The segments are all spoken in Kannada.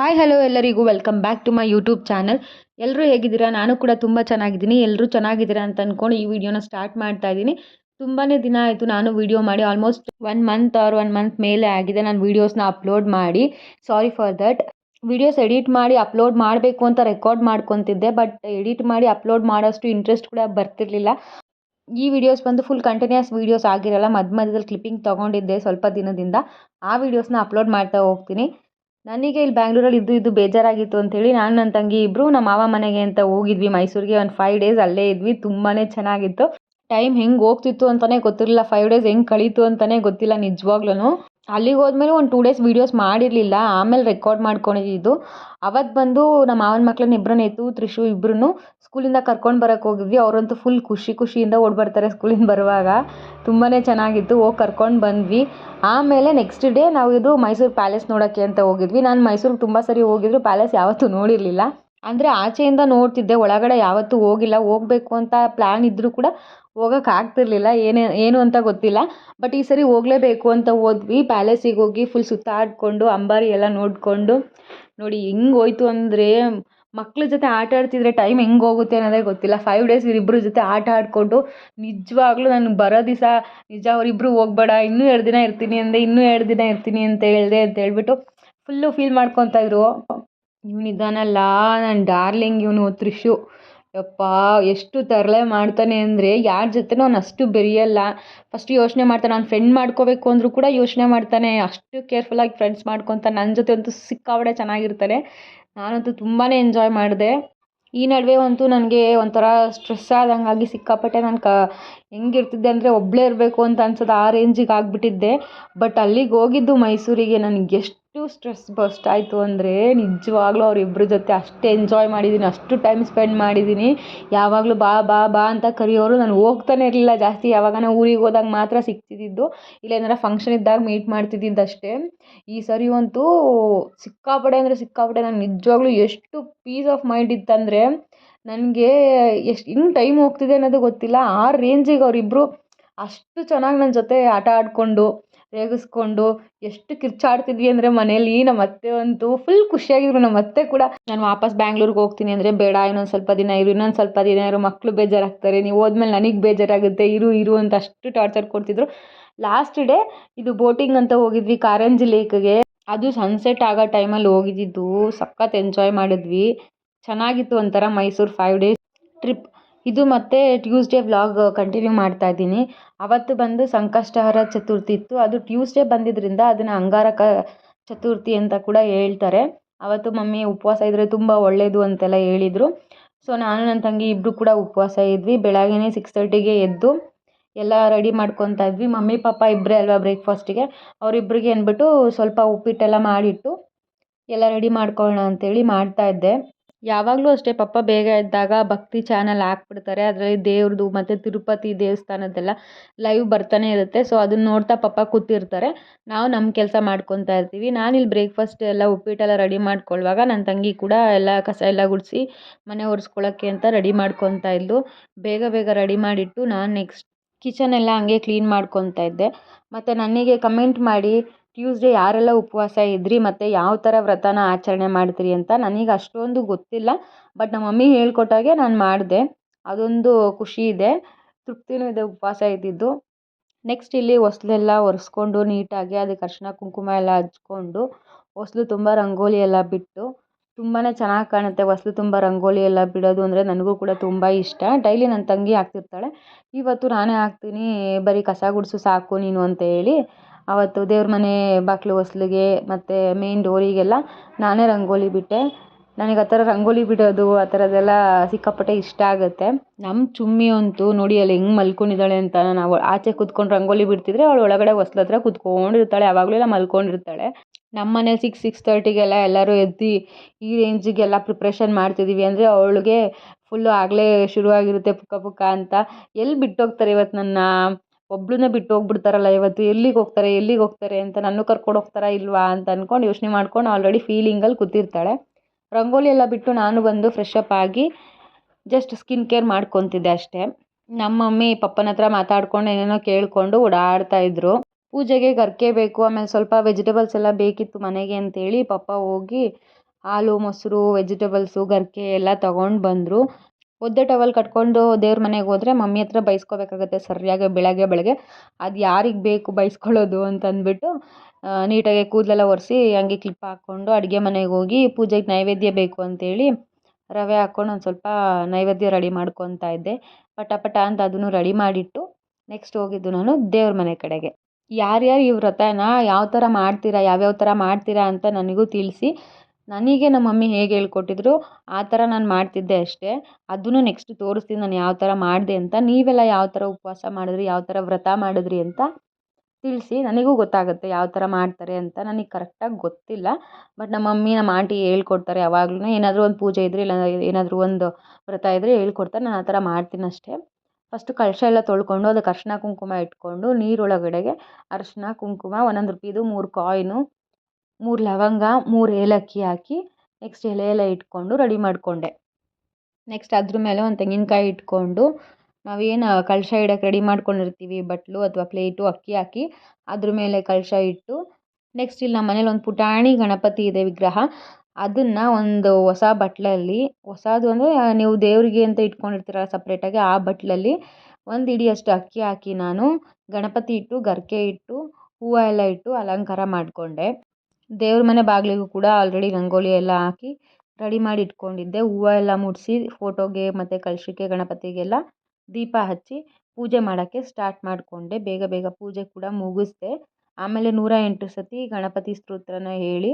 ಹಾಯ್ ಹಲೋ ಎಲ್ಲರಿಗೂ. Welcome back to my YouTube channel ಎಲ್ಲರೂ ಹೇಗಿದ್ದೀರಾ? ನಾನು ಕೂಡ ತುಂಬ ಚೆನ್ನಾಗಿದ್ದೀನಿ. ಎಲ್ಲರೂ ಚೆನ್ನಾಗಿದ್ದೀರಾ ಅಂತ ಅಂದ್ಕೊಂಡು ಈ ವಿಡಿಯೋನ ಸ್ಟಾರ್ಟ್ ಮಾಡ್ತಾ ಇದ್ದೀನಿ. ತುಂಬಾ ದಿನ ಆಯಿತು ನಾನು ವಿಡಿಯೋ ಮಾಡಿ almost one month or one month ಮೇಲೆ ಆಗಿದೆ ನಾನು ವೀಡಿಯೋಸ್ನ ಅಪ್ಲೋಡ್ ಮಾಡಿ. Sorry for that videos edit ಮಾಡಿ ಅಪ್ಲೋಡ್ ಮಾಡಬೇಕು ಅಂತ ರೆಕಾರ್ಡ್ ಮಾಡ್ಕೊತಿದ್ದೆ ಬಟ್ ಎಡಿಟ್ ಮಾಡಿ ಅಪ್ಲೋಡ್ ಮಾಡೋಷ್ಟು ಇಂಟ್ರೆಸ್ಟ್ ಕೂಡ ಬರ್ತಿರ್ಲಿಲ್ಲ. ಈ ವಿಡಿಯೋಸ್ ಬಂದು ಫುಲ್ ಕಂಟಿನ್ಯೂಸ್ ವೀಡಿಯೋಸ್ ಆಗಿರಲ್ಲ, ಮಧ್ಯ ಮಧ್ಯದಲ್ಲಿ ಕ್ಲಿಪ್ಪಿಂಗ್ ತೊಗೊಂಡಿದ್ದೆ ಸ್ವಲ್ಪ ದಿನದಿಂದ. ಆ ವೀಡಿಯೋಸ್ನ ಅಪ್ಲೋಡ್ ಮಾಡ್ತಾ ಹೋಗ್ತೀನಿ. ನನಗೆ ಇಲ್ಲಿ ಬ್ಯಾಂಗ್ಳೂರಲ್ಲಿ ಇದ್ದು ಇದ್ದು ಬೇಜಾರಾಗಿತ್ತು ಅಂಥೇಳಿ ನಾನು ನನ್ನ ತಂಗಿ ಇಬ್ಬರು ನಮ್ಮ ಮಾವ ಮನೆಗೆ ಅಂತ ಹೋಗಿದ್ವಿ. ಮೈಸೂರಿಗೆ ಒಂದು ಫೈವ್ ಡೇಸ್ ಅಲ್ಲೇ ಇದ್ವಿ. ತುಂಬಾ ಚೆನ್ನಾಗಿತ್ತು. ಟೈಮ್ ಹೆಂಗೆ ಹೋಗ್ತಿತ್ತು ಅಂತಲೇ ಗೊತ್ತಿರಲಿಲ್ಲ. ಫೈವ್ ಡೇಸ್ ಹೆಂಗೆ ಕಳೀತು ಅಂತಲೇ ಗೊತ್ತಿಲ್ಲ ನಿಜವಾಗ್ಲೂ ಅಲ್ಲಿಗೆ ಹೋದ್ಮೇಲೆ ಒಂದು ಟೂ ಡೇಸ್ ವೀಡಿಯೋಸ್ ಮಾಡಿರಲಿಲ್ಲ, ಆಮೇಲೆ ರೆಕಾರ್ಡ್ ಮಾಡ್ಕೊಂಡಿದ್ದು. ಅವತ್ತು ಬಂದು ನಮ್ಮ ಮಾವನ ಮಕ್ಳನ್ನ ಇಬ್ಬರನ್ನ ಎತ್ತು ತ್ರಿಷು ಇಬ್ಬರೂ ಸ್ಕೂಲಿಂದ ಕರ್ಕೊಂಡು ಬರೋಕ್ಕೆ ಹೋಗಿದ್ವಿ. ಅವರಂತೂ ಫುಲ್ ಖುಷಿ ಖುಷಿಯಿಂದ ಓಡಿ ಬರ್ತಾರೆ ಸ್ಕೂಲಿಂದ ಬರುವಾಗ. ತುಂಬಾ ಚೆನ್ನಾಗಿತ್ತು. ಹೋಗಿ ಕರ್ಕೊಂಡು ಬಂದ್ವಿ. ಆಮೇಲೆ ನೆಕ್ಸ್ಟ್ ಡೇ ನಾವು ಇದು ಮೈಸೂರು ಪ್ಯಾಲೇಸ್ ನೋಡೋಕ್ಕೆ ಅಂತ ಹೋಗಿದ್ವಿ. ನಾನು ಮೈಸೂರಿಗೆ ತುಂಬ ಸರಿ ಹೋಗಿದ್ರು. ಪ್ಯಾಲೇಸ್ ಯಾವತ್ತೂ ನೋಡಿರಲಿಲ್ಲ. ಅಂದರೆ ಆಚೆಯಿಂದ ನೋಡ್ತಿದ್ದೆ. ಒಳಗಡೆ ಯಾವತ್ತೂ ಹೋಗಿಲ್ಲ. ಹೋಗಬೇಕು ಅಂತ ಪ್ಲ್ಯಾನ್ ಇದ್ದರೂ ಕೂಡ ಹೋಗೋಕೆ ಆಗ್ತಿರ್ಲಿಲ್ಲ. ಏನೇ, ಏನು ಅಂತ ಗೊತ್ತಿಲ್ಲ. ಬಟ್ ಈ ಸರಿ ಹೋಗಲೇಬೇಕು ಅಂತ ಹೋದ್ವಿ. ಪ್ಯಾಲೇಸಿಗೆ ಹೋಗಿ ಫುಲ್ ಸುತ್ತಾಡಿಕೊಂಡು, ಅಂಬಾರಿ ಎಲ್ಲ ನೋಡಿಕೊಂಡು. ನೋಡಿ ಹೆಂಗೆ ಹೋಯ್ತು ಅಂದರೆ, ಮಕ್ಳ ಜೊತೆ ಆಟ ಆಡ್ತಿದ್ರೆ ಟೈಮ್ ಹೆಂಗೆ ಹೋಗುತ್ತೆ ಅನ್ನೋದೇ ಗೊತ್ತಿಲ್ಲ. ಫೈವ್ ಡೇಸ್ ಇವರಿಬ್ಬರ ಜೊತೆ ಆಟ ಆಡಿಕೊಂಡು, ನಿಜವಾಗ್ಲೂ ನಾನು ಬರೋ ದಿವಸ, ನಿಜ ಅವರಿಬ್ಬರು ಹೋಗ್ಬೇಡ, ಇನ್ನೂ ಎರಡು ದಿನ ಇರ್ತೀನಿ ಅಂದೆ, ಇನ್ನೂ ಎರಡು ದಿನ ಇರ್ತೀನಿ ಅಂತ ಹೇಳಿದೆ ಅಂತ ಹೇಳ್ಬಿಟ್ಟು ಫುಲ್ಲು ಫೀಲ್ ಮಾಡ್ಕೊತಾ ಇದ್ರು. ಇವನಿದ್ದಾನಲ್ಲ ನನ್ನ ಡಾರ್ಲಿಂಗ್ ಇವನು ತ್ರಿಷು ಯಪ್ಪ, ಎಷ್ಟು ತರಲೆ ಮಾಡ್ತಾನೆ ಅಂದರೆ ಯಾರ ಜೊತೆನೂ ಅವ್ನು ಅಷ್ಟು ಬೆರೆಯಲ್ಲ. ಫಸ್ಟ್ ಯೋಚನೆ ಮಾಡ್ತಾನೆ, ಅವ್ನು ಫ್ರೆಂಡ್ ಮಾಡ್ಕೋಬೇಕು ಅಂದರೂ ಕೂಡ ಯೋಚನೆ ಮಾಡ್ತಾನೆ. ಅಷ್ಟು ಕೇರ್ಫುಲ್ಲಾಗಿ ಫ್ರೆಂಡ್ಸ್ ಮಾಡ್ಕೊತಾನೆ ನನ್ನ ಜೊತೆ ಅಂತೂ ಸಿಕ್ಕಾಪಟ್ಟೆ ಚೆನ್ನಾಗಿರ್ತಾನೆ. ನಾನಂತೂ ತುಂಬಾ ಎಂಜಾಯ್ ಮಾಡಿದೆ. ಈ ನಡುವೆ ಅಂತೂ ನನಗೆ ಒಂಥರ ಸ್ಟ್ರೆಸ್ ಆದಂಗಾಗಿ ಸಿಕ್ಕಾಪಟ್ಟೆ ನಾನು ಕ, ಹೆಂಗಿರ್ತಿದ್ದೆ ಅಂದರೆ ಒಬ್ಬಳೇ ಇರಬೇಕು ಅಂತ ಅನ್ಸೋದು ಆ ರೇಂಜಿಗೆ ಆಗಿಬಿಟ್ಟಿದ್ದೆ. ಬಟ್ ಅಲ್ಲಿಗೆ ಹೋಗಿದ್ದು ಮೈಸೂರಿಗೆ ನನಗೆ ಎಷ್ಟು ಸ್ಟ್ರೆಸ್ ಬಸ್ಟ್ ಆಯಿತು ಅಂದರೆ ನಿಜವಾಗ್ಲೂ ಅವರಿಬ್ಬರ ಜೊತೆ ಅಷ್ಟು ಎಂಜಾಯ್ ಮಾಡಿದ್ದೀನಿ ಅಷ್ಟು ಟೈಮ್ ಸ್ಪೆಂಡ್ ಮಾಡಿದ್ದೀನಿ ಯಾವಾಗಲೂ ಬಾ ಬಾ ಬಾ ಅಂತ ಕರೆಯೋರು ನಾನು ಹೋಗ್ತಾನೆ ಇರಲಿಲ್ಲ ಜಾಸ್ತಿ. ಯಾವಾಗಾನ ಊರಿಗೆ ಹೋದಾಗ ಮಾತ್ರ ಸಿಗ್ತಿದ್ದಿದ್ದು ಇಲ್ಲ ಏನಾರ ಫಂಕ್ಷನ್ ಇದ್ದಾಗ ಮೀಟ್ ಮಾಡ್ತಿದ್ದಿದ್ದು ಅಷ್ಟೇ. ಈ ಸರಿ ಅಂತೂ ಸಿಕ್ಕಾಪಡೆ ಅಂದರೆ ಸಿಕ್ಕಾಪಡೆ. ನಾನು ನಿಜವಾಗ್ಲೂ ಎಷ್ಟು ಪೀಸ್ ಆಫ್ ಮೈಂಡ್ ಇತ್ತಂದರೆ ನನಗೆ ಎಷ್ಟು ಹಿಂಗೆ ಟೈಮ್ ಹೋಗ್ತಿದೆ ಅನ್ನೋದು ಗೊತ್ತಿಲ್ಲ. ಆ ರೇಂಜಿಗೆ ಅವರಿಬ್ಬರು ಅಷ್ಟು ಚೆನ್ನಾಗಿ ನನ್ನ ಜೊತೆ ಆಟ ಆಡಿಕೊಂಡು ರೇಗಿಸ್ಕೊಂಡು ಎಷ್ಟು ಕಿರ್ಚಾಡ್ತಿದ್ವಿ ಅಂದರೆ ಮನೇಲಿ ನಮ್ಮ ಅತ್ತೆ ಅಂತೂ ಫುಲ್ ಖುಷಿಯಾಗಿದ್ರು. ನಮ್ಮ ಅತ್ತೆ ಕೂಡ, ನಾನು ವಾಪಸ್ ಬ್ಯಾಂಗ್ಳೂರ್ಗೆ ಹೋಗ್ತೀನಿ ಅಂದರೆ ಬೇಡ, ಇನ್ನೊಂದು ಸ್ವಲ್ಪ ದಿನ ಇರು, ಇನ್ನೊಂದು ಸ್ವಲ್ಪ ದಿನ ಇರು ಮಕ್ಕಳು ಬೇಜಾರಾಗ್ತಾರೆ, ನೀವು ಹೋದ್ಮೇಲೆ ನನಗೆ ಬೇಜಾರಾಗುತ್ತೆ, ಇರು ಇರು ಅಂತ ಅಷ್ಟು ಟಾರ್ಚರ್ ಕೊಡ್ತಿದ್ರು. ಲಾಸ್ಟ್ ಡೇ ಇದು ಬೋಟಿಂಗ್ ಅಂತ ಹೋಗಿದ್ವಿ ಕಾರಂಜಿ ಲೇಕ್ಗೆ ಅದು ಸನ್ಸೆಟ್ ಆಗೋ ಟೈಮಲ್ಲಿ ಹೋಗಿದ್ದಿದ್ದು ಸಖತ್ ಎಂಜಾಯ್ ಮಾಡಿದ್ವಿ. ಚೆನ್ನಾಗಿತ್ತು ಒಂಥರ ಮೈಸೂರು ಫೈವ್ ಡೇಸ್ ಟ್ರಿಪ್ ಇದು ಮತ್ತೆ ಟ್ಯೂಸ್ಡೇ ವ್ಲಾಗ್ ಕಂಟಿನ್ಯೂ ಮಾಡ್ತಾ ಇದ್ದೀನಿ. ಅವತ್ತು ಬಂದು ಸಂಕಷ್ಟಹರ ಚತುರ್ಥಿ ಇತ್ತು. ಅದು ಟ್ಯೂಸ್ಡೇ ಬಂದಿದ್ದರಿಂದ ಅದನ್ನು ಅಂಗಾರಕ ಚತುರ್ಥಿ ಅಂತ ಕೂಡ ಹೇಳ್ತಾರೆ. ಅವತ್ತು ಮಮ್ಮಿ ಉಪವಾಸ ಇದ್ದರೆ ತುಂಬ ಒಳ್ಳೆಯದು ಅಂತೆಲ್ಲ ಹೇಳಿದರು. ಸೊ ನಾನು ನನ್ನ ತಂಗಿ ಇಬ್ಬರು ಕೂಡ ಉಪವಾಸ ಇದ್ವಿ. ಬೆಳಗ್ಗೆನೇ ಸಿಕ್ಸ್ ತರ್ಟಿಗೆ ಎದ್ದು ಎಲ್ಲ ರೆಡಿ ಮಾಡ್ಕೊತಾ ಇದ್ವಿ. ಮಮ್ಮಿ, ಪಾಪ ಇಬ್ಬರೇ ಅಲ್ವಾ ಬ್ರೇಕ್ಫಾಸ್ಟಿಗೆ ಅವರಿಬ್ಬರಿಗೆ ಅಂದ್ಬಿಟ್ಟು ಸ್ವಲ್ಪ ಉಪ್ಪಿಟ್ಟೆಲ್ಲ ಮಾಡಿಟ್ಟು, ಎಲ್ಲ ರೆಡಿ ಮಾಡ್ಕೊಳ್ಳೋಣ ಅಂತೇಳಿ ಮಾಡ್ತಾಯಿದ್ದೆ ಯಾವಾಗಲೂ ಅಷ್ಟೇ ಪಪ್ಪ ಬೇಗ ಎದ್ದಾಗ ಭಕ್ತಿ ಚಾನಲ್ ಹಾಕ್ಬಿಡ್ತಾರೆ. ಅದರಲ್ಲಿ ದೇವ್ರದ್ದು ಮತ್ತು ತಿರುಪತಿ ದೇವಸ್ಥಾನದ್ದೆಲ್ಲ ಲೈವ್ ಬರ್ತಾನೆ ಇರುತ್ತೆ. ಸೊ ಅದನ್ನ ನೋಡ್ತಾ ಪಪ್ಪ ಕೂತಿರ್ತಾರೆ. ನಾವು ನಮ್ಮ ಕೆಲಸ ಮಾಡ್ಕೊತಾ ಇರ್ತೀವಿ. ನಾನಿಲ್ಲಿ ಬ್ರೇಕ್ಫಾಸ್ಟ್ ಎಲ್ಲ ಉಪ್ಪಿಟ್ಟೆಲ್ಲ ರೆಡಿ ಮಾಡ್ಕೊಳ್ಳುವಾಗ ನನ್ನ ತಂಗಿ ಕೂಡ ಎಲ್ಲ ಕಸ ಎಲ್ಲ ಗುಡಿಸಿ ಮನೆ ಒರೆಸ್ಕೊಳ್ಳೋಕ್ಕೆ ಅಂತ ರೆಡಿ ಮಾಡ್ಕೊತಾ ಇದ್ಲು. ಬೇಗ ಬೇಗ ರೆಡಿ ಮಾಡಿಟ್ಟು ನಾನು ನೆಕ್ಸ್ಟ್ ಕಿಚನ್ ಎಲ್ಲ ಹಂಗೆ ಕ್ಲೀನ್ ಮಾಡ್ಕೊತಾ ಇದ್ದೆ. ಮತ್ತು ನನಗೆ ಕಮೆಂಟ್ ಮಾಡಿ ಟ್ಯೂಸ್ಡೇ ಯಾರೆಲ್ಲ ಉಪವಾಸ ಇದ್ರಿ ಮತ್ತು ಯಾವ ಥರ ವ್ರತನ ಆಚರಣೆ ಮಾಡ್ತೀರಿ ಅಂತ ನನಗೆ ಅಷ್ಟೊಂದು ಗೊತ್ತಿಲ್ಲ. ಬಟ್ ನಮ್ಮ ಮಮ್ಮಿ ಹೇಳ್ಕೊಟ್ಟಾಗೆ ನಾನು ಮಾಡಿದೆ. ಅದೊಂದು ಖುಷಿ ಇದೆ. ತೃಪ್ತಿನೂ ಇದೆ ಉಪವಾಸ ಇದ್ದಿದ್ದು. ನೆಕ್ಸ್ಟ್ ಇಲ್ಲಿ ಹೊಸ್ಲೆಲ್ಲ ಒರೆಸ್ಕೊಂಡು ನೀಟಾಗಿ ಅದಕ್ಕೆ ಅರಿಶಿನ, ಕುಂಕುಮ ಎಲ್ಲ ಹಚ್ಕೊಂಡು ಹೊಸ್ಲು ತುಂಬ ರಂಗೋಲಿ ಎಲ್ಲ ಬಿಟ್ಟು ತುಂಬಾ ಚೆನ್ನಾಗಿ ಕಾಣುತ್ತೆ ಹೊಸ್ಲು ತುಂಬ ರಂಗೋಲಿ ಎಲ್ಲ ಬಿಡೋದು ಅಂದರೆ ನನಗೂ ಕೂಡ ತುಂಬ ಇಷ್ಟ. ಡೈಲಿ ನನ್ನ ತಂಗಿ ಹಾಕ್ತಿರ್ತಾಳೆ ಇವತ್ತು ನಾನೇ ಹಾಕ್ತೀನಿ ಬರೀ ಕಸ ಗುಡಿಸು ಸಾಕು ನೀನು ಅಂತ ಹೇಳಿ ಅವತ್ತು ದೇವ್ರ ಮನೆ ಬಾಗಿಲು ಹೊಸ್ಲಿಗೆ ಮತ್ತು ಮೇನ್ ಡೋರಿಗೆಲ್ಲ ನಾನೇ ರಂಗೋಲಿ ಬಿಟ್ಟೆ. ನನಗೆ ಆ ಥರ ರಂಗೋಲಿ ಬಿಡೋದು, ಆ ಥರದ್ದೆಲ್ಲ ಸಿಕ್ಕಾಪಟ್ಟೆ ಇಷ್ಟ ಆಗುತ್ತೆ. ನಮ್ಮ ಚುಮ್ಮಿ ಅಂತೂ ನೋಡಿ ಅಲ್ಲಿ ಹೆಂಗೆ ಮಲ್ಕೊಂಡಿದ್ದಾಳೆ ಅಂತ ನಾವು ಆಚೆ ಕೂತ್ಕೊಂಡು ರಂಗೋಲಿ ಬಿಡ್ತಿದ್ರೆ ಅವಳು ಒಳಗಡೆ ಹೊಸ್ಲು ಹತ್ರ ಕೂತ್ಕೊಂಡಿರ್ತಾಳೆ, ಯಾವಾಗಲೂ ಎಲ್ಲ ಮಲ್ಕೊಂಡಿರ್ತಾಳೆ. ನಮ್ಮ ಮನೇಲಿ ಸಿಕ್ಸ್ ಸಿಕ್ಸ್ ತರ್ಟಿಗೆಲ್ಲ ಎಲ್ಲರೂ ಎದ್ದು ಈ ರೇಂಜಿಗೆಲ್ಲ ಪ್ರಿಪ್ರೇಷನ್ ಮಾಡ್ತಿದ್ದೀವಿ ಅಂದರೆ ಅವಳಿಗೆ ಫುಲ್ಲು ಆಗಲೇ ಶುರುವಾಗಿರುತ್ತೆ ಪುಕ್ಕ ಪುಕ್ಕ ಅಂತ. ಎಲ್ಲಿ ಬಿಟ್ಟೋಗ್ತಾರೆ ಇವತ್ತು ನನ್ನ ಒಬ್ಳನ್ನೇ ಬಿಟ್ಟು ಹೋಗ್ಬಿಡ್ತಾರಲ್ಲ ಇವತ್ತು, ಎಲ್ಲಿಗೆ ಹೋಗ್ತಾರೆ ಎಲ್ಲಿಗೆ ಹೋಗ್ತಾರೆ ಅಂತ ನನ್ನ ಕರ್ಕೊಂಡು ಹೋಗ್ತಾರಾ ಇಲ್ವಾ ಅಂತ ಅಂದ್ಕೊಂಡು ಯೋಚನೆ ಮಾಡ್ಕೊಂಡು ಆಲ್ರೆಡಿ ಫೀಲಿಂಗಲ್ಲಿ ಕೂತಿರ್ತಾಳೆ. ರಂಗೋಲಿ ಎಲ್ಲ ಬಿಟ್ಟು ನಾನು ಬಂದು ಫ್ರೆಶ್ ಅಪ್ ಆಗಿ ಜಸ್ಟ್ ಸ್ಕಿನ್ ಕೇರ್ ಮಾಡ್ಕೊತಿದ್ದೆ ಅಷ್ಟೇ. ನಮ್ಮ ಮಮ್ಮಿ ಪಪ್ಪನ ಹತ್ರ ಮಾತಾಡ್ಕೊಂಡು ಏನೇನೋ ಕೇಳಿಕೊಂಡು ಓಡಾಡ್ತಾ ಇದ್ರು. ಪೂಜೆಗೆ ಗರ್ಕೆ ಬೇಕು, ಆಮೇಲೆ ಸ್ವಲ್ಪ ವೆಜಿಟೇಬಲ್ಸ್ ಎಲ್ಲ ಬೇಕಿತ್ತು ಮನೆಗೆ ಅಂತೇಳಿ ಪಪ್ಪ ಹೋಗಿ, ಹಾಲು, ಮೊಸರು ವೆಜಿಟೇಬಲ್ಸು ಗರಿಕೆ ಎಲ್ಲ ತಗೊಂಡು ಬಂದರು. ಒದ್ದೆ ಟವಲ್ ಕಟ್ಕೊಂಡು ದೇವ್ರ ಮನೆಗೆ ಹೋದ್ರೆ ಮಮ್ಮಿ ಹತ್ರ ಬೈಸ್ಕೋಬೇಕಾಗತ್ತೆ ಸರಿಯಾಗಿ ಬೆಳಗ್ಗೆ ಬೆಳಗ್ಗೆ. ಅದು ಯಾರಿಗೆ ಬೇಕು ಬೈಸ್ಕೊಳ್ಳೋದು ಅಂತ ಅಂದ್ಬಿಟ್ಟು ನೀಟಾಗಿ ಕೂದಲೆಲ್ಲ ಒರೆಸಿ ಹಂಗೆ ಕ್ಲಿಪ್ ಹಾಕ್ಕೊಂಡು ಅಡುಗೆ ಮನೆಗೆ ಹೋಗಿ ಪೂಜೆಗೆ ನೈವೇದ್ಯ ಬೇಕು ಅಂತೇಳಿ ರವೆ ಹಾಕ್ಕೊಂಡು ಒಂದು ಸ್ವಲ್ಪ ನೈವೇದ್ಯ ರೆಡಿ ಮಾಡ್ಕೊತಾ ಇದ್ದೆ. ಪಟ ಪಟ ಅಂತ ಅದನ್ನು ರೆಡಿ ಮಾಡಿಟ್ಟು ನೆಕ್ಸ್ಟ್ ಹೋಗಿದ್ದು ನಾನು ದೇವ್ರ ಮನೆ ಕಡೆಗೆ. ಯಾರ್ಯಾರು ಈ ವ್ರತನ ಯಾವ ಥರ ಮಾಡ್ತೀರಾ, ಯಾವ್ಯಾವ ಥರ ಮಾಡ್ತೀರಾ ಅಂತ ನನಗೂ ತಿಳಿಸಿ ನನಗೆ ನಮ್ಮ ಮಮ್ಮಿ ಹೇಗೆ ಹೇಳ್ಕೊಟ್ಟಿದ್ರು, ಆ ಥರ ನಾನು ಮಾಡ್ತಿದ್ದೆ ಅಷ್ಟೇ. ಅದನ್ನು ನೆಕ್ಸ್ಟ್ ತೋರಿಸ್ತೀನಿ ನಾನು ಯಾವ ಥರ ಮಾಡಿದೆ ಅಂತ. ನೀವೆಲ್ಲ ಯಾವ ಥರ ಉಪವಾಸ ಮಾಡಿದ್ರಿ, ಯಾವ ಥರ ವ್ರತ ಮಾಡಿದ್ರಿ ಅಂತ ತಿಳಿಸಿ. ನನಗೂ ಗೊತ್ತಾಗುತ್ತೆ ಯಾವ ಥರ ಮಾಡ್ತಾರೆ ಅಂತ. ನನಗೆ ಕರೆಕ್ಟಾಗಿ ಗೊತ್ತಿಲ್ಲ. ಬಟ್ ನಮ್ಮ ಮಮ್ಮಿ, ನಮ್ಮ ಆಂಟಿ ಹೇಳ್ಕೊಡ್ತಾರೆ ಯಾವಾಗ್ಲೂ. ಏನಾದರೂ ಒಂದು ಪೂಜೆ ಇದ್ದರೆ ಇಲ್ಲ ಏನಾದರೂ ಒಂದು ವ್ರತ ಇದ್ದರೆ ಹೇಳ್ಕೊಡ್ತಾರೆ. ನಾನು ಆ ಥರ ಮಾಡ್ತೀನಿ ಅಷ್ಟೇ. ಫಸ್ಟ್ ಕಳಶ ಎಲ್ಲ ತೊಳ್ಕೊಂಡು ಅದಕ್ಕೆ ಅರಿಶಿನ ಕುಂಕುಮ ಇಟ್ಕೊಂಡು, ನೀರೊಳಗಡೆಗೆ ಅರಿಶಿನ, ಕುಂಕುಮ, ಒಂದೊಂದು ರೂಪಾಯಿದು ಮೂರು ಕಾಯಿನು ಮೂರು ಲವಂಗ, ಮೂರು ಏಲಕ್ಕಿ ಹಾಕಿ ನೆಕ್ಸ್ಟ್ ಎಲೆ ಎಲ್ಲ ಇಟ್ಕೊಂಡು ರೆಡಿ ಮಾಡಿಕೊಂಡೆ. ನೆಕ್ಸ್ಟ್ ಅದ್ರ ಮೇಲೆ ಒಂದು ತೆಂಗಿನಕಾಯಿ ಇಟ್ಕೊಂಡು ನಾವೇನು ಕಳಶ ಇಡಕ್ಕೆ ರೆಡಿ ಮಾಡ್ಕೊಂಡಿರ್ತೀವಿ, ಬಟ್ಲು ಅಥವಾ ಪ್ಲೇಟು ಅಕ್ಕಿ ಹಾಕಿ ಅದ್ರ ಮೇಲೆ ಕಳಶ ಇಟ್ಟು ನೆಕ್ಸ್ಟ್ ಇಲ್ಲಿ ನಮ್ಮ ಮನೇಲಿ ಒಂದು ಪುಟಾಣಿ ಗಣಪತಿ ಇದೆ ವಿಗ್ರಹ. ಅದನ್ನು ಒಂದು ಹೊಸ ಬಟ್ಲಲ್ಲಿ, ಹೊಸದು ಅಂದರೆ ನೀವು ದೇವರಿಗೆ ಅಂತ ಇಟ್ಕೊಂಡಿರ್ತೀರಲ್ಲ ಸಪ್ರೇಟಾಗಿ ಆ ಬಟ್ಲಲ್ಲಿ ಒಂದು ಇಡಿಯಷ್ಟು ಅಕ್ಕಿ ಹಾಕಿ ನಾನು ಗಣಪತಿ ಇಟ್ಟು, ಗರಿಕೆ ಇಟ್ಟು ಹೂವು ಎಲ್ಲ ಇಟ್ಟು ಅಲಂಕಾರ ಮಾಡಿಕೊಂಡೆ. ದೇವ್ರ ಮನೆ ಬಾಗಿಲಿಗೂ ಕೂಡ ಆಲ್ರೆಡಿ ರಂಗೋಲಿ ಎಲ್ಲ ಹಾಕಿ ರೆಡಿ ಮಾಡಿ ಇಟ್ಕೊಂಡಿದ್ದೆ. ಹೂವು ಎಲ್ಲ ಮುಡಿಸಿ ಫೋಟೋಗೆ ಮತ್ತು ಕಲಶಕ್ಕೆ ಗಣಪತಿಗೆಲ್ಲ ದೀಪ ಹಚ್ಚಿ ಪೂಜೆ ಮಾಡೋಕ್ಕೆ ಸ್ಟಾರ್ಟ್ ಮಾಡಿಕೊಂಡೆ. ಬೇಗ ಬೇಗ ಪೂಜೆ ಕೂಡ ಮುಗಿಸ್ದೆ. ಆಮೇಲೆ ನೂರ ಎಂಟು ಸತಿ ಗಣಪತಿ ಸ್ತೋತ್ರನ ಹೇಳಿ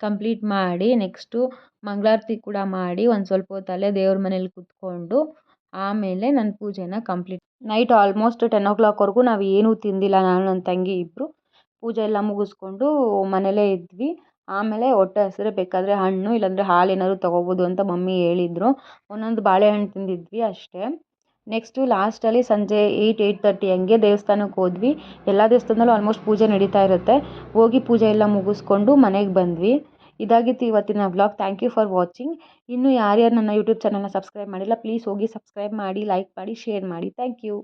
ಕಂಪ್ಲೀಟ್ ಮಾಡಿ ನೆಕ್ಸ್ಟು ಮಂಗಳಾರತಿ ಕೂಡ ಮಾಡಿ ಒಂದು ಸ್ವಲ್ಪ ಹೊತ್ತಲ್ಲೇ ದೇವ್ರ ಮನೇಲಿ ಕೂತ್ಕೊಂಡು ಆಮೇಲೆ ನನ್ನ ಪೂಜೆನ complete night almost ten o ಕ್ಲಾಕ್ವರೆಗೂ ನಾವು ಏನೂ ತಿಂದಿಲ್ಲ ನಾನು ನನ್ನ ತಂಗಿ ಇಬ್ಬರು ಪೂಜೆ ಎಲ್ಲ ಮುಗಿಸ್ಕೊಂಡು ಮನೆಯಲ್ಲೇ ಇದ್ವಿ. ಆಮೇಲೆ ಹೊಟ್ಟೆ ಹಸಿದ್ರೆ ಬೇಕಾದರೆ ಹಣ್ಣು, ಇಲ್ಲಾಂದರೆ ಹಾಲು ಏನಾದರೂ ತೊಗೋಬೋದು ಅಂತ ಮಮ್ಮಿ ಹೇಳಿದ್ರು. ಒಂದೊಂದು ಬಾಳೆಹಣ್ಣು ತಿಂದಿದ್ವಿ ಅಷ್ಟೇ. ನೆಕ್ಸ್ಟು ಲಾಸ್ಟಲ್ಲಿ ಸಂಜೆ ಏಯ್ಟ್ ಏಯ್ಟ್ ತರ್ಟಿ ಹಂಗೆ ದೇವಸ್ಥಾನಕ್ಕೆ ಹೋದ್ವಿ. ಎಲ್ಲ ದೇವಸ್ಥಾನದಲ್ಲೂ ಆಲ್ಮೋಸ್ಟ್ ಪೂಜೆ ನಡೀತಾ ಇರುತ್ತೆ. ಹೋಗಿ ಪೂಜೆ ಎಲ್ಲ ಮುಗಿಸ್ಕೊಂಡು ಮನೆಗೆ ಬಂದ್ವಿ. ಇದಾಗಿತ್ತು ಇವತ್ತಿನ vlog thank you for watching ಇನ್ನೂ ಯಾರ್ಯಾರು ನನ್ನ ಯೂಟ್ಯೂಬ್ ಚಾನಲ್ನ ಸಬ್ಸ್ಕ್ರೈಬ್ ಮಾಡಿಲ್ಲ ಪ್ಲೀಸ್ ಹೋಗಿ ಸಬ್ಸ್ಕ್ರೈಬ್ ಮಾಡಿ ಲೈಕ್ ಮಾಡಿ ಶೇರ್ ಮಾಡಿ. Thank you